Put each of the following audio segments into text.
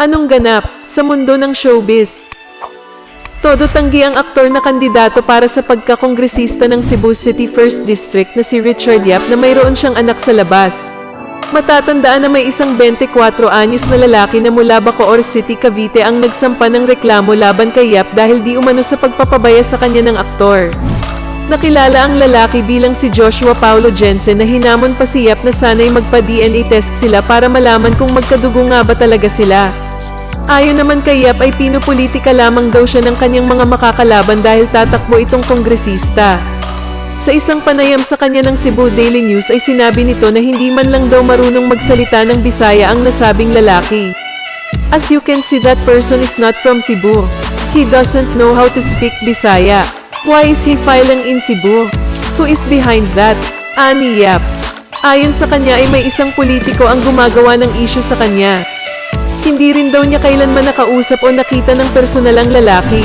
Anong ganap sa mundo ng showbiz? Todo tanggi ang aktor na kandidato para sa pagkakongresista ng Cebu City 1st District na si Richard Yap na mayroon siyang anak sa labas. Matatandaan na may isang 24 anyos na lalaki na mula Bacoor City, Cavite ang nagsampa ng reklamo laban kay Yap dahil di umano sa pagpapabaya sa kanya ng aktor. Nakilala ang lalaki bilang si Joshua Paulo Jensen na hinamon pa si Yap na sana'y magpa-DNA test sila para malaman kung magkadugo nga ba talaga sila. Ayon naman kay Yap ay pinupolitika lamang daw siya ng kanyang mga makakalaban dahil tatakbo itong kongresista. Sa isang panayam sa kanya ng Cebu Daily News ay sinabi nito na hindi man lang daw marunong magsalita ng Bisaya ang nasabing lalaki. As you can see that person is not from Cebu. He doesn't know how to speak Bisaya. Why is he filing in Cebu? Who is behind that? Ani Yap. Ayon sa kanya ay may isang politiko ang gumagawa ng issue sa kanya. Hindi rin daw niya kailanman nakausap o nakita ng personal ang lalaki.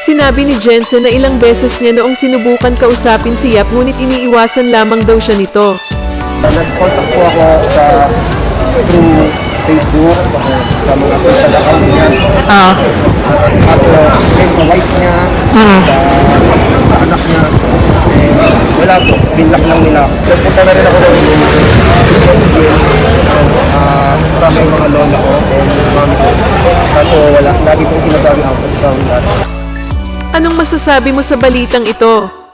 Sinabi ni Jensen na ilang beses niya noong sinubukan kausapin si Yap ngunit iniiwasan lamang daw siya nito. Nag-contact po ako sa through Facebook, sa mga social account niya. Ah. At uh, sa wife niya, Hmm. sa, sa anak niya. Eh, wala po, binlock lang nila. Nagpunta na rin ako doon. Lagi pong sinasabi of town. Anong masasabi mo sa balitang ito?